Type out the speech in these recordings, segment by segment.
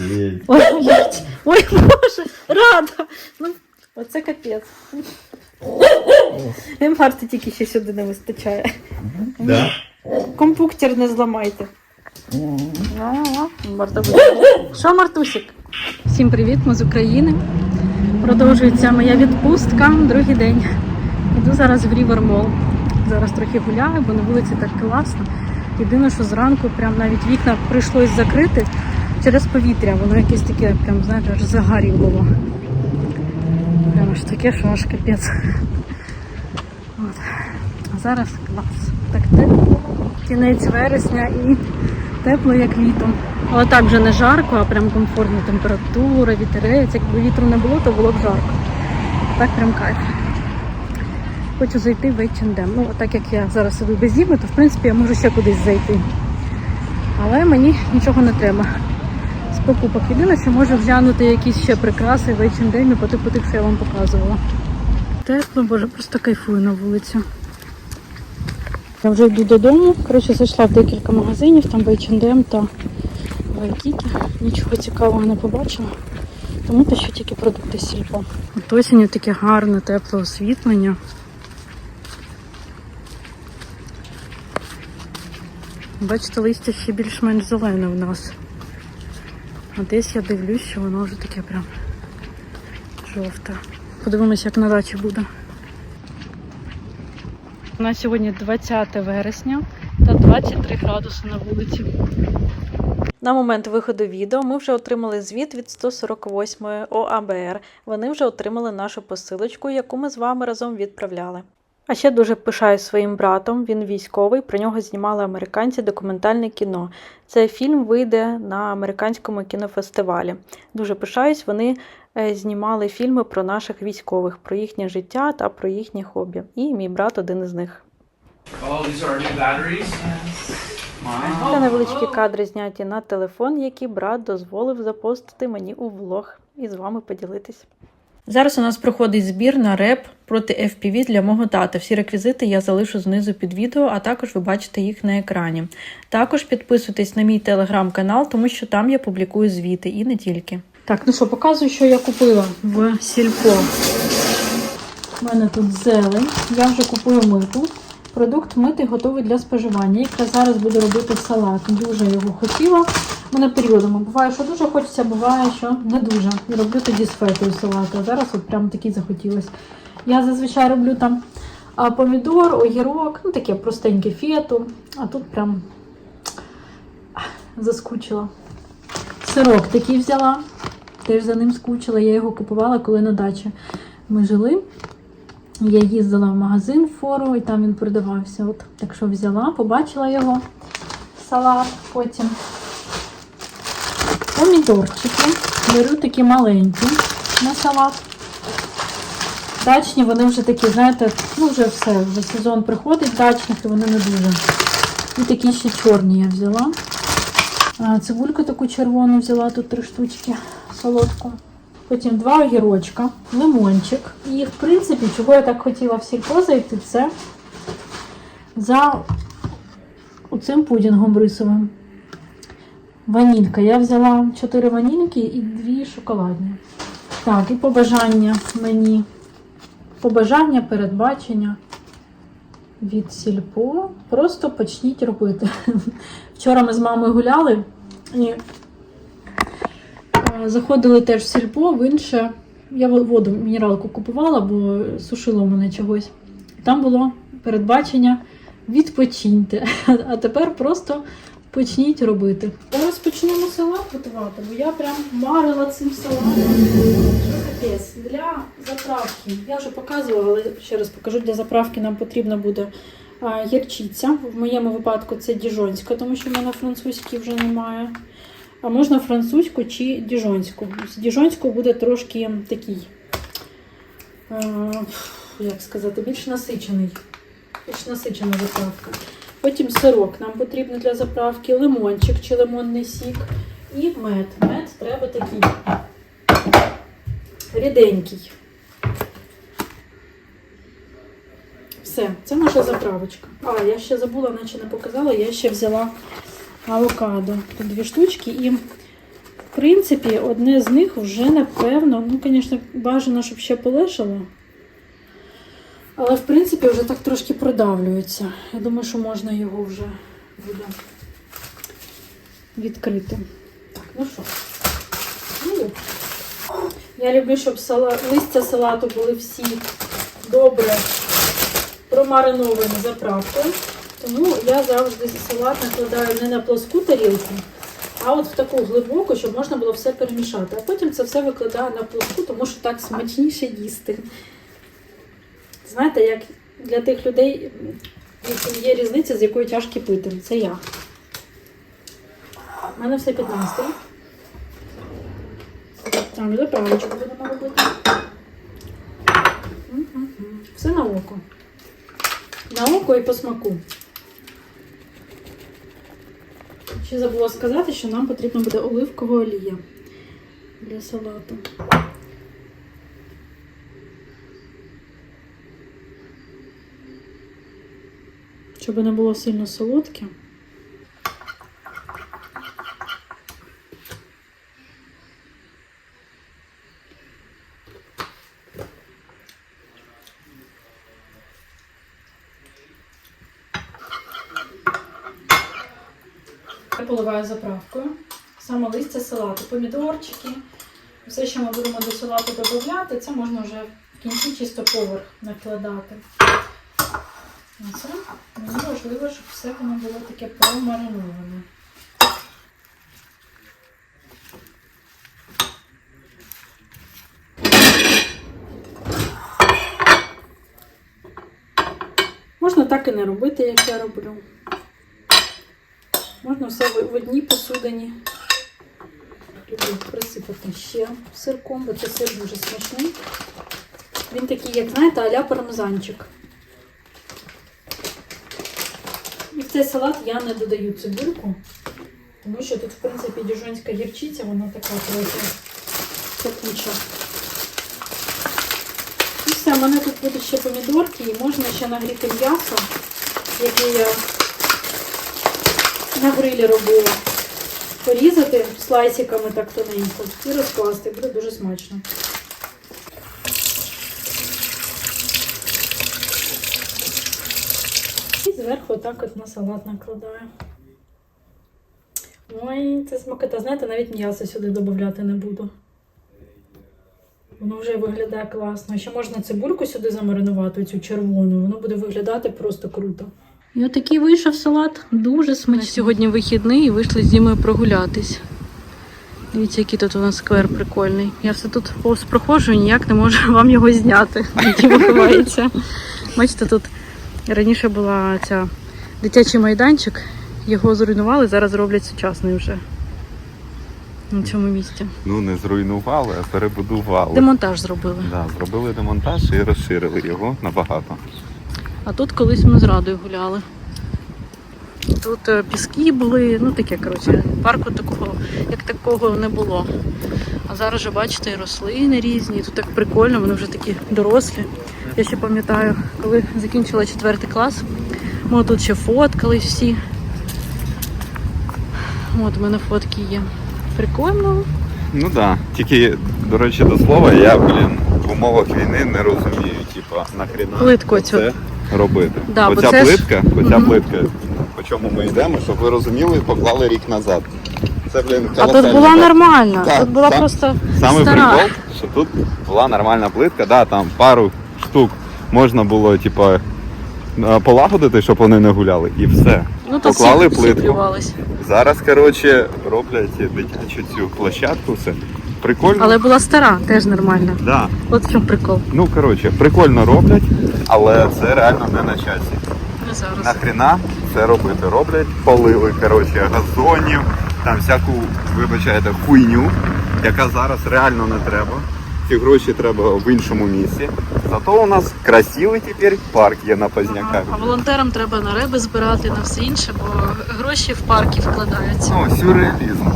Ай. Ой, блядь. Ой, боже, рада. Ну, оце капець. Марти тільки ще сюди не вистачає. Да? Компуктер не зламайте. Що, Мартусик? Всім привіт, ми з України. Продовжується моя відпустка, другий день. Іду зараз в Рівермол. Зараз трохи гуляю, бо на вулиці так класно. Єдине, що зранку прям навіть вікна прийшлось закрити через повітря. Воно якесь таке, прям, знаєте, аж загарів було. Прямо ж таке, що аж капець. От. А зараз клас. Так тепло. Кінець вересня і тепло, як літом. Але так вже не жарко, а прям комфортна температура, вітерець. Якби вітру не було, то було б жарко. Так прям кайф. Хочу зайти в H&M. Ну, так як я зараз сиду без зіми, то в принципі я можу ще кудись зайти. Але мені нічого не треба. Покупок єдине, що можу взглянути якісь ще прикраси в H&M по типу тих, що я вам показувала. Тепло, боже, просто кайфую на вулицю. Я вже йду додому. Коротше, зайшла в декілька магазинів, там в H&M та в Айкікі. Нічого цікавого не побачила. Тому те, що тільки продукти сільпо. От осінню таке гарне, тепле освітлення. Бачите, листя ще більш-менш зелене в нас. А десь я дивлюсь, що воно вже таке прям жовте. Подивимось, як на дачі буде. У нас сьогодні 20 вересня та 23 градуси на вулиці. На момент виходу відео ми вже отримали звіт від 148 ОАБР. Вони вже отримали нашу посилочку, яку ми з вами разом відправляли. А ще дуже пишаюсь своїм братом. Він військовий. Про нього знімали американці документальне кіно. Цей фільм вийде на американському кінофестивалі. Дуже пишаюсь, вони е, знімали фільми про наших військових, про їхнє життя та про їхні хобі. І мій брат один із них. Це невеличкі кадри зняті на телефон, які брат дозволив запостити мені у влог і з вами поділитись. Зараз у нас проходить збір на реп проти FPV для мого тата. Всі реквізити я залишу знизу під відео, а також ви бачите їх на екрані. Також підписуйтесь на мій телеграм-канал, тому що там я публікую звіти і не тільки. Так, ну що, показую, що я купила в сільпо. У мене тут зелень. Я вже купую миту. Продукт митий готовий для споживання. Якраз зараз буду робити салат. Дуже його хотіла. У мене періодами буває, що дуже хочеться, буває, що не дуже. Роблю тоді з фетою салат. А зараз от прям такий захотілось. Я зазвичай роблю там помідор, огірок, ну таке простеньке фету. А тут прям заскучила. Сирок такий взяла. Теж за ним скучила. Я його купувала, коли на дачі ми жили. Я їздила в магазин фору і там він продавався. От, так що взяла, побачила його салат потім. Помідорчики. Беру такі маленькі на салат. Дачні, вони вже такі, знаєте, ну вже все, вже сезон приходить дачних і вони не дуже. І такі ще чорні я взяла. Цибульку таку червону взяла, тут три штучки солодку. Потім два огірочка, лимончик. І, в принципі, чого я так хотіла в сільпо зайти, це за оцим пудінгом рисовим. Ванілька. Я взяла 4 ванільки і 2 шоколадні. Так, і побажання мені. Побажання, передбачення від сільпо. Просто почніть робити. Вчора ми з мамою гуляли і заходили теж в сільпо, в інше. Я воду мінералку купувала, бо сушило мене чогось. Там було передбачення відпочиньте. А тепер просто почніть робити. Зараз почнемо салат готувати, бо я прям марила цим салатом. Капець, для заправки. Я вже показувала, але ще раз покажу, для заправки нам потрібно буде гірчиця. В моєму випадку це діжонська, тому що в мене французької вже немає. А можна французьку чи діжонську. З діжонською буде трошки такий, а, як сказати, більш насичений. Більш насичена заправка. Потім сирок нам потрібно для заправки, лимончик чи лимонний сік і мед. Мед треба такий ріденький. Все, це наша заправочка. А, я ще забула, наче не показала, я ще взяла авокадо. Тут дві штучки і. В принципі, одне з них вже напевно, ну, звісно, бажано, щоб ще полежало. Але, в принципі, вже так трошки продавлюється. Я думаю, що можна його вже буде відкрити. Так, ну що. Ну, я люблю, щоб сала... листя салату були всі добре промариновані заправкою. Тому я завжди салат накладаю не на плоску тарілку, а от в таку глибоку, щоб можна було все перемішати. А потім це все викладаю на плоску, тому що так смачніше їсти. Знаєте, як для тих людей є різниця, з якої чашки пити. Це я. У мене все під настрій. Там заправочку будемо робити. Все на око. На око і по смаку. Ще забула сказати, що нам потрібна буде оливкова олія для салату. Щоб не було сильно солодке. Я поливаю заправкою. Саме листя салату, помідорчики. Все, що ми будемо до салату додати, це можна вже в кінці чисто поверх накладати. Оце. Мені важливо, щоб все воно було таке промариноване. Можна так і не робити, як я роблю. Можна все в одній посудині. Люблю присипати ще сирком, бо це сир дуже смачний. Він такий, як знаєте, аля пармезанчик. І в цей салат я не додаю цибульку, тому що тут, в принципі, діжонська гірчиця, вона така трохи текуча. І все, в мене тут будуть ще помідорки, і можна ще нагріти м'ясо, яке я на грилі робила. Порізати слайсиками так тоненько і розкласти. Буде дуже смачно. І зверху так от на салат накладаю. Ой, це смакота. Знаєте, навіть м'ясо сюди додати не буду. Воно вже виглядає класно. Ще можна цибульку сюди замаринувати, цю червону. Воно буде виглядати просто круто. І отакий вийшов салат. Дуже смачний. Сьогодні вихідний і вийшли з Дімою прогулятись. Дивіться, який тут у нас сквер прикольний. Я все тут повз проходжу і ніяк не можу вам його зняти. Діма ховається. Бачите, тут раніше була ця дитячий майданчик. Його зруйнували, зараз роблять сучасний вже на цьому місці. Ну, не зруйнували, а перебудували. Демонтаж зробили. Да, зробили демонтаж і розширили його набагато. А тут колись ми з Радою гуляли. Тут е, піски були, ну таке, коротше, парку такого, як такого не було. А зараз же, бачите, і рослини різні, тут так прикольно, вони вже такі дорослі. Я ще пам'ятаю, коли закінчила четвертий клас, ми тут ще фоткались всі. От у мене фотки є. Прикольно. Ну так. Да. Тільки, до речі, до слова, я, блін, в умовах війни не розумію, типа, нахрена Плитку цю. це робити. Да, оця це ж- плитка, оця Мгм. плитка, по чому ми йдемо, щоб ви розуміли, поклали рік назад. Це, блін, А тут була факт. нормальна. Так, Тут була сам- просто Саме стара. прикол, що тут була нормальна плитка, да, там пару штук можна було, типа, полагодити, щоб вони не гуляли, і все. Ну, Поклали всі, плитку. всі. Зараз, коротше, роблять дитячу цю площадку, все. Прикольно. Але була стара, теж нормальна. Да. От в чому прикол. Ну, коротше, прикольно роблять, але це реально не на часі. Не зараз. Нахрена це робити? Роблять поливи, коротше, газонів, там всяку, вибачайте, хуйню, яка зараз реально не треба. Ці гроші треба в іншому місці. Зато у нас красивий тепер парк є на Позняках. А волонтерам треба на реби збирати, на все інше, бо гроші в парки вкладаються. Ну, сюрреалізм.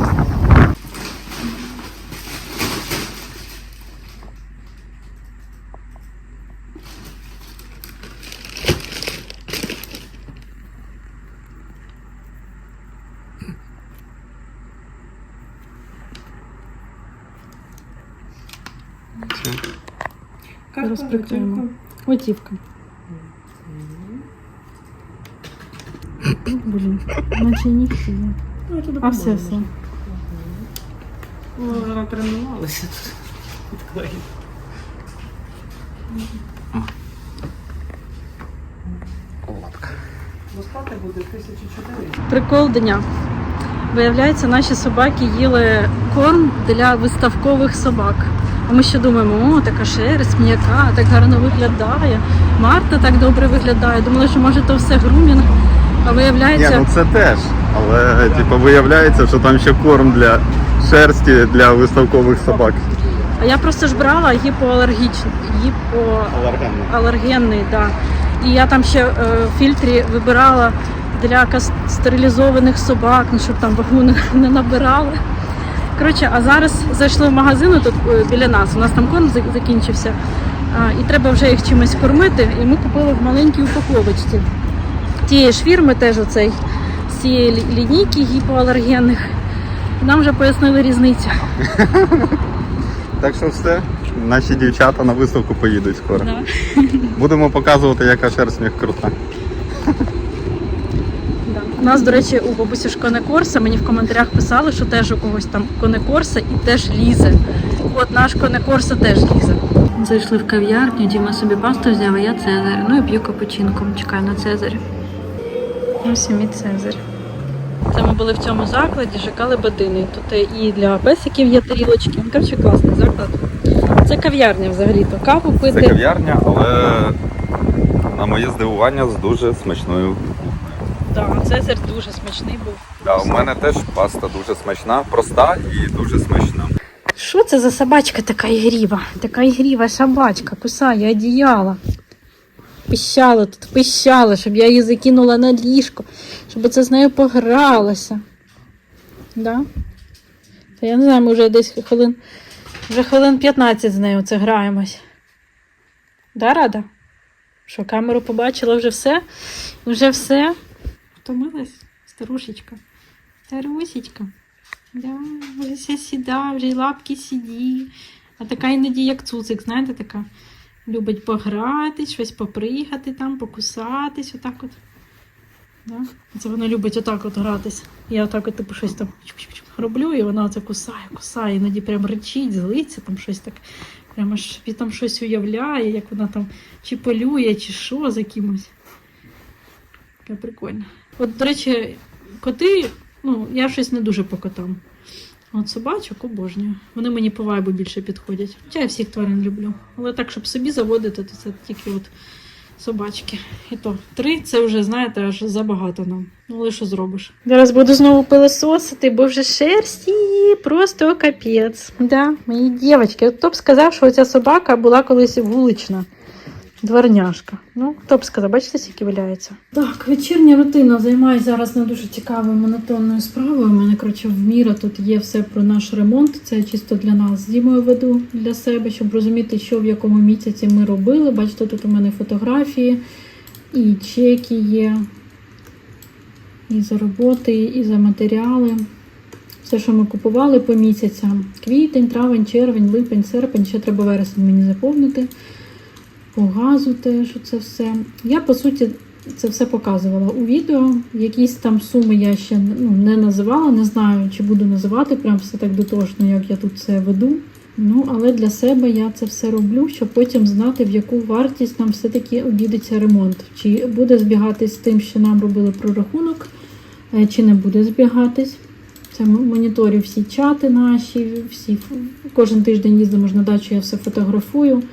Зараз прикриємо. Готівка. Блін, наче нігті є. А все, все. Вона тренувалася тут. Достати буде 1400. Прикол дня. Виявляється, наші собаки їли корм для виставкових собак. А ми ще думаємо, о, така шерсть, м'яка, так гарно виглядає. Марта так добре виглядає. Думали, що може то все грумінг. А Ні, виявляється, ну це теж. Але типу, виявляється, що там ще корм для шерсті для виставкових собак. а я просто ж брала гіпоалергічний, гіпоалергенний, да. І я там ще е, фільтрі вибирала для стерилізованих собак, ну, щоб там вагу не, не набирали. Коротше, а зараз зайшли в магазин тут е, біля нас. У нас там корм закінчився. І треба вже їх чимось кормити. І ми купили в маленькій упаковочці. Тієї ж фірми теж оцей з цієї лінійки гіпоалергенних. Нам вже пояснили різницю. Так що все, наші дівчата на виставку поїдуть скоро. Будемо показувати, яка шерсть в них крута. У нас, до речі, у бабусі ж конекорса. Мені в коментарях писали, що теж у когось там конекорса і теж лізе. От наш конекорса теж лізе. Зайшли в кав'ярню, Діма собі пасту взяв, а я Цезарь. Ну і п'ю капучинку. Чекаю на Цезарь. Ось і мій Цезарь. Це ми були в цьому закладі, шукали бадини. Тут і для песиків є тарілочки. Коротше, класний заклад. Це кав'ярня взагалі-то. Каву Це кав'ярня, але на моє здивування з дуже смачною. Да, Цезарь дуже смачний був. Да, у мене теж паста дуже смачна, проста і дуже смачна. Що це за собачка така ігріва? Така ігріва собачка, кусає одіяло. Пищала тут, пищала, щоб я її закинула на ліжко, щоб це з нею погралося. Да? Та я не знаю, ми вже десь хвилин, вже хвилин 15 з нею це граємось. Да, Рада? Що, камеру побачила вже все? Вже все? Втомилась, старушечка. Старусечка. Да, вже ся сіда, вже й лапки сіді. А така іноді, як цуцик, знаєте, така. Любить погратись, щось попригати там, покусатись, отак от. Да? Це вона любить отак от гратись. Я отак от типу щось там роблю, і вона оце кусає, кусає, іноді прям речить, злиться, там щось так. Прямо ж там щось уявляє, як вона там чи полює, чи що за кимось. Таке прикольно. От, до речі, коти, ну, я щось не дуже по котам. От собачок обожнюю. Вони мені по вайбу більше підходять. Хоча я всіх тварин люблю. Але так, щоб собі заводити, то це тільки от собачки. І то три це вже, знаєте, аж забагато нам. Ну, але що зробиш? Зараз буду знову пилососити, бо вже шерсті просто капець. Да, мої дівчатки. От хто б сказав, що ця собака була колись вулична. Дворняшка. Ну, хто б сказав, бачите, скільки валяється. Так, вечірня рутина. Займаюся зараз не дуже цікавою монотонною справою. У мене, коротше, в міра тут є все про наш ремонт. Це чисто для нас з Дімою веду для себе, щоб розуміти, що в якому місяці ми робили. Бачите, тут у мене фотографії і чеки є. І за роботи, і за матеріали. Все, що ми купували по місяцям. Квітень, травень, червень, липень, серпень. Ще треба вересень мені заповнити по газу теж це все. Я, по суті, це все показувала у відео. Якісь там суми я ще ну, не називала, не знаю, чи буду називати прям все так дотошно, як я тут це веду. Ну, але для себе я це все роблю, щоб потім знати, в яку вартість нам все-таки обійдеться ремонт. Чи буде збігатись з тим, що нам робили прорахунок, е, чи не буде збігатись. Це моніторю всі чати наші, всі кожен тиждень їздимо на дачу, я все фотографую.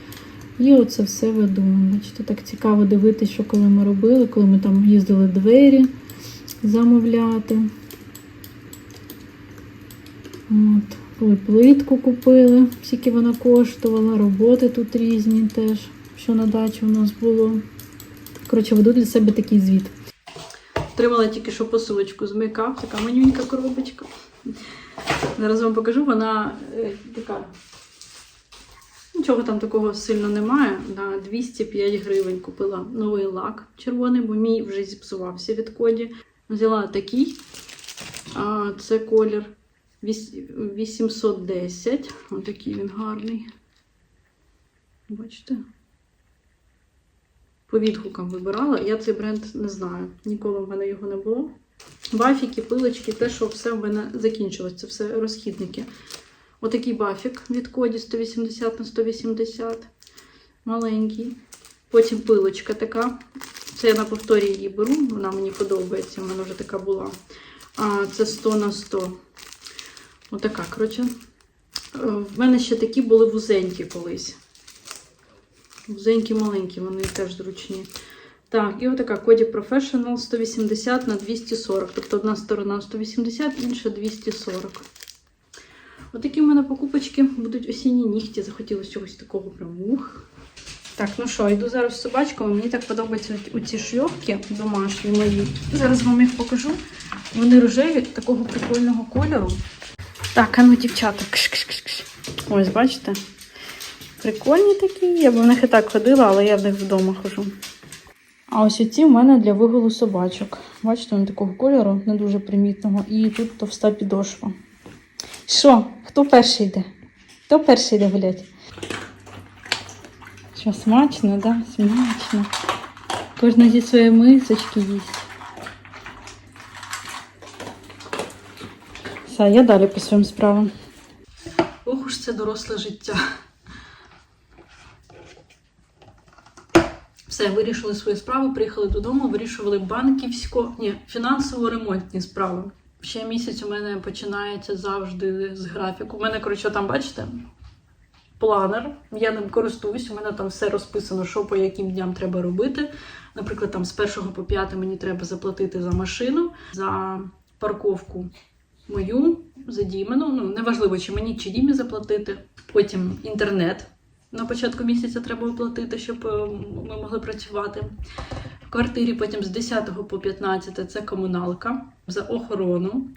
І оце все веду. Бачите, так цікаво дивитися, що коли ми робили, коли ми там їздили двері замовляти. От, коли плитку купили, скільки вона коштувала, роботи тут різні теж, що на дачі у нас було. Коротше, веду для себе такий звіт. Отримала тільки що посилочку з мейкап, така манюнька коробочка. Зараз вам покажу, вона е, така Нічого там такого сильно немає. На 205 гривень купила новий лак червоний, бо мій вже зіпсувався від коді. Взяла такий. Це колір 810. Ось такий він гарний. Бачите? По відгукам вибирала. Я цей бренд не знаю. Ніколи в мене його не було. Бафіки, пилочки, те, що все в мене закінчилось. Це все розхідники. Отакий бафік від коді 180 на 180. Маленький. Потім пилочка така. Це я на повторі її беру, вона мені подобається, в мене вже така була. А це 100 на 100. Отака, коротше. Е, В мене ще такі були вузенькі колись. Вузенькі маленькі, вони теж зручні. Так, і отака Коді Professional 180 на 240. Тобто одна сторона 180, інша 240. Отакі в мене покупочки будуть осінні нігті. Захотілося чогось такого прям ух. Так, ну що, йду зараз з собачками. Мені так подобаються ці шльопки домашні мої. Зараз вам їх покажу. Вони рожеві, такого прикольного кольору. Так, а ну, дівчата. Кш-кш-кш-кш. Ось, бачите? Прикольні такі. Я б в них і так ходила, але я в них вдома хожу. А ось оці в мене для вигулу собачок. Бачите, вони такого кольору, не дуже примітного. І тут товста підошва. Що? Хто перший йде? Хто перший йде гуляти? Що, смачно, да? Смачно. Кожна зі своєї мисочки їсть. Все, я далі по своїм справам. Ох уж це доросле життя. Все, вирішили свої справи, приїхали додому, вирішували банківсько, ні, фінансово-ремонтні справи. Ще місяць у мене починається завжди з графіку. У мене, коротше, там, бачите, планер. Я ним користуюсь. У мене там все розписано, що по яким дням треба робити. Наприклад, там з 1 по 5 мені треба заплатити за машину, за парковку мою, за Дімену. Ну, неважливо, чи мені, чи Дімі заплатити. Потім інтернет. На початку місяця треба оплатити, щоб е, ми могли працювати. В квартирі потім з 10 по 15 це комуналка за охорону.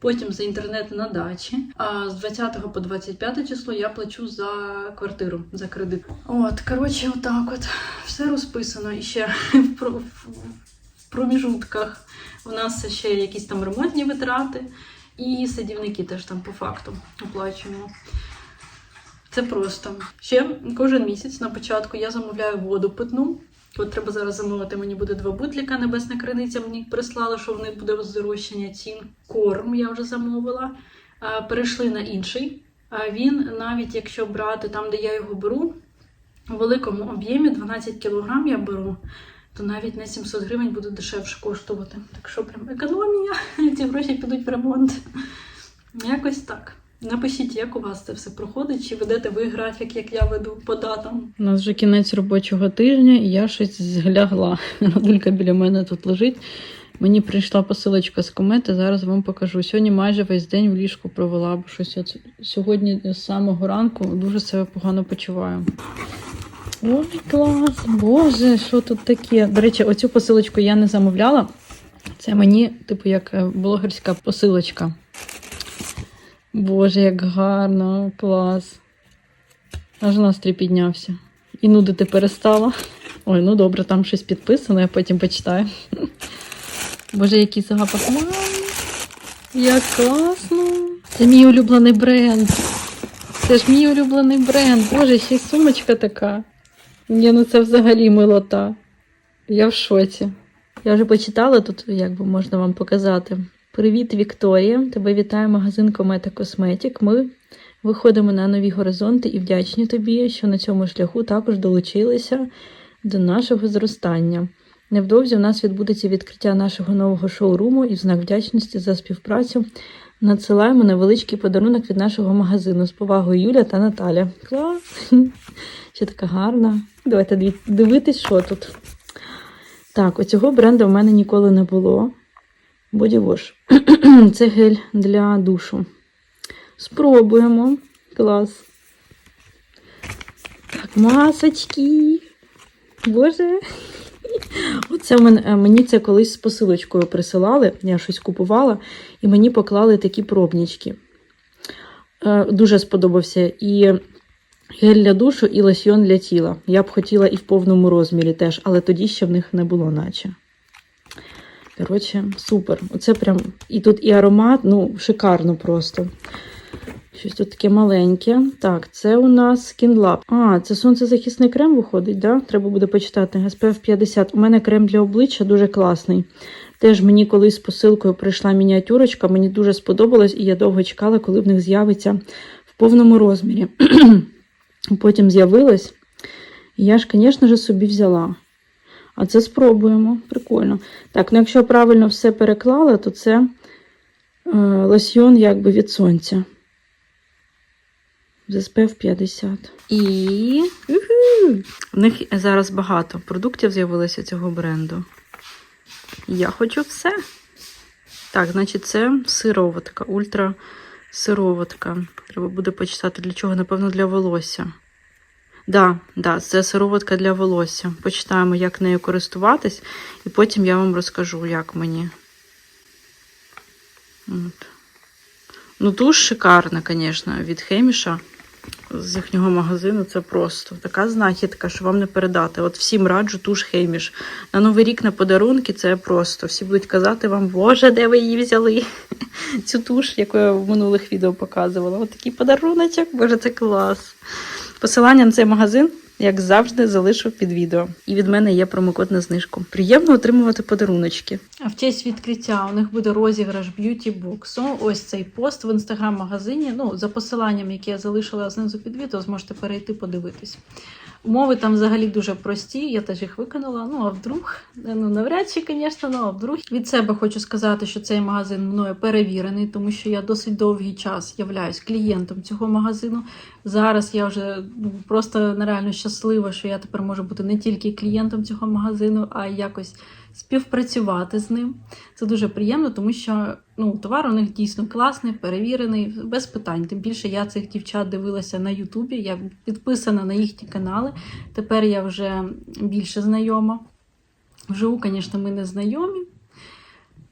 Потім за інтернет на дачі. А з 20 по 25 число я плачу за квартиру, за кредит. От, коротше, отак от. Все розписано. І ще в про- в проміжутках у нас ще якісь там ремонтні витрати, і садівники теж там по факту оплачуємо. Це просто. Ще кожен місяць на початку я замовляю воду питну. От треба зараз замовити, мені буде два бутліка, небесна криниця мені прислала, що в них буде здорожчання цін. Корм я вже замовила. Перейшли на інший. А Він, навіть якщо брати там, де я його беру, у великому об'ємі 12 кг я беру, то навіть на 700 гривень буде дешевше коштувати. Так що прям економія, ці гроші підуть в ремонт. Якось так. Напишіть, як у вас це все проходить, чи ведете ви графік, як я веду по датам. У нас вже кінець робочого тижня, і я щось зглягла. Радулька біля мене тут лежить. Мені прийшла посилочка з комети, зараз вам покажу. Сьогодні майже весь день в ліжку провела, бо щось я сьогодні з самого ранку дуже себе погано почуваю. Ой, клас! Боже, що тут таке? До речі, оцю посилочку я не замовляла. Це мені, типу, як е, блогерська посилочка. Боже, як гарно, клас. Аж настрій піднявся. І нудити перестала. Ой, ну добре, там щось підписано, я потім почитаю. Боже, який запах. Як класно. Це мій улюблений бренд. Це ж мій улюблений бренд. Боже, ще й сумочка така. Ні, ну це взагалі милота. Я в шоці. Я вже почитала тут, як би можна вам показати. Привіт, Вікторія! Тебе вітає магазин Комета Косметік. Ми виходимо на нові горизонти і вдячні тобі, що на цьому шляху також долучилися до нашого зростання. Невдовзі у нас відбудеться відкриття нашого нового шоуруму і в знак вдячності за співпрацю надсилаємо невеличкий подарунок від нашого магазину з повагою Юля та Наталя. Клас! Ще така гарна. Давайте дивитись, що тут. Так, оцього бренду в мене ніколи не було. Wash. Це гель для душу. Спробуємо. Клас. Так, масочки. Боже. Оце е, мені це колись з посилочкою присилали. Я щось купувала, і мені поклали такі пробнички. Е, Дуже сподобався і гель для душу, і лосьйон для тіла. Я б хотіла і в повному розмірі теж, але тоді ще в них не було, наче. Коротше, супер. Оце прям. І тут і аромат, ну, шикарно просто. Щось тут таке маленьке. Так, це у нас Skin Lab. А, це сонцезахисний крем виходить, да? Треба буде почитати. SPF 50. У мене крем для обличчя дуже класний. Теж мені колись з посилкою прийшла мініатюрочка, мені дуже сподобалось, і я довго чекала, коли в них з'явиться в повному розмірі. Потім з'явилось. І я ж, звісно ж, собі взяла. А це спробуємо. Прикольно. Так, ну якщо правильно все переклала, то це е, лосьйон якби від сонця. З SPF 50. І в них зараз багато продуктів з'явилося цього бренду. Я хочу все. Так, значить, це сироватка, ультра сироватка. Треба буде почитати, для чого, напевно, для волосся. Да, да, це сироватка для волосся. Почитаємо, як нею користуватись, і потім я вам розкажу, як мені. От. Ну, туш шикарна, звісно, від Хеміша. З їхнього магазину це просто така знахідка, що вам не передати. От всім раджу туш Хейміш. На Новий рік на подарунки це просто. Всі будуть казати вам, Боже, де ви її взяли? Цю туш, яку я в минулих відео показувала. От такий подаруночок, боже, це клас. Посилання на цей магазин, як завжди, залишу під відео. І від мене є промокод на знижку. Приємно отримувати подаруночки. А в честь відкриття у них буде розіграш б'юті боксу. Ось цей пост в інстаграм-магазині. Ну, за посиланням, яке я залишила знизу під відео, зможете перейти подивитись. Умови там взагалі дуже прості, я теж їх виконала. Ну, а вдруг, ну навряд чи, звісно, ну а вдруг. Від себе хочу сказати, що цей магазин мною перевірений, тому що я досить довгий час являюсь клієнтом цього магазину. Зараз я вже ну, просто нереально щаслива, що я тепер можу бути не тільки клієнтом цього магазину, а й якось співпрацювати з ним. Це дуже приємно, тому що ну, товар у них дійсно класний, перевірений, без питань. Тим більше я цих дівчат дивилася на Ютубі, я підписана на їхні канали. Тепер я вже більше знайома. Вживу, звісно, ми не знайомі.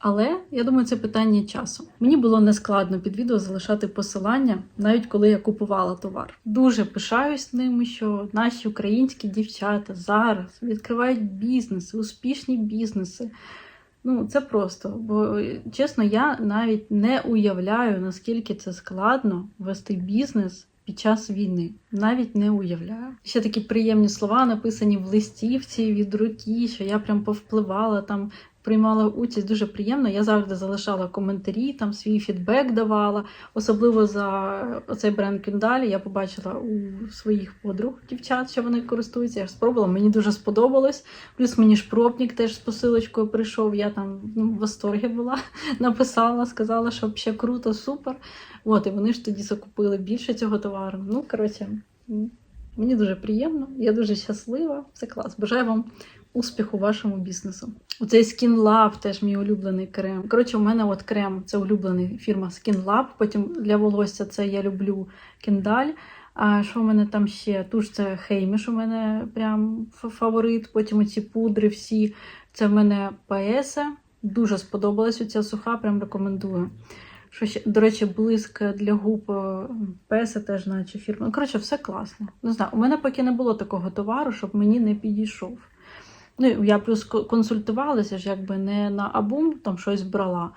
Але я думаю, це питання часу. Мені було нескладно під відео залишати посилання, навіть коли я купувала товар. Дуже пишаюсь ними, що наші українські дівчата зараз відкривають бізнеси, успішні бізнеси. Ну, це просто. Бо чесно, я навіть не уявляю, наскільки це складно вести бізнес під час війни. Навіть не уявляю. Ще такі приємні слова написані в листівці від руки, що я прям повпливала там. Приймала участь дуже приємно. Я завжди залишала коментарі, там свій фідбек давала. Особливо за оцей бренд Кіндалі. Я побачила у своїх подруг дівчат, що вони користуються. Я ж спробувала, мені дуже сподобалось. Плюс мені ж пробник теж з посилочкою прийшов. Я там ну, в восторгі була, написала, сказала, що ще круто, супер. От, і вони ж тоді закупили більше цього товару. Ну, коротше, мені дуже приємно, я дуже щаслива. Все клас. Бажаю вам успіху вашому бізнесу. Оцей Skin Lab теж мій улюблений крем. Коротше, у мене от крем це улюблений фірма Skin Lab. Потім для волосся це я люблю Кендаль. А що в мене там ще? Туш це Хейміш, у мене прям фаворит. Потім оці пудри всі. Це в мене Паеса. Дуже сподобалась оця суха, прям рекомендую. Що ще, до речі, блиск для губ Песа теж, наче фірма. Ну, коротше, все класно. Не знаю, у мене поки не було такого товару, щоб мені не підійшов. Ну, я плюс консультувалася ж, якби не на Абум там щось брала.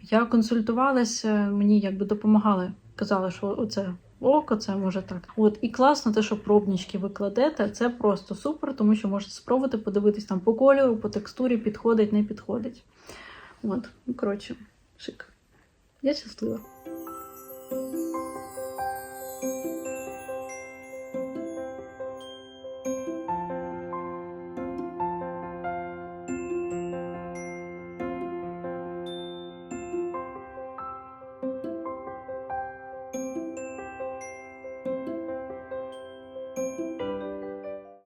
Я консультувалася, мені якби допомагали. Казали, що оце око, це може так. От і класно те, що пробнички ви кладете, це просто супер, тому що можете спробувати подивитись там по кольору, по текстурі, підходить, не підходить. От, ну коротше, шик. Я щаслива.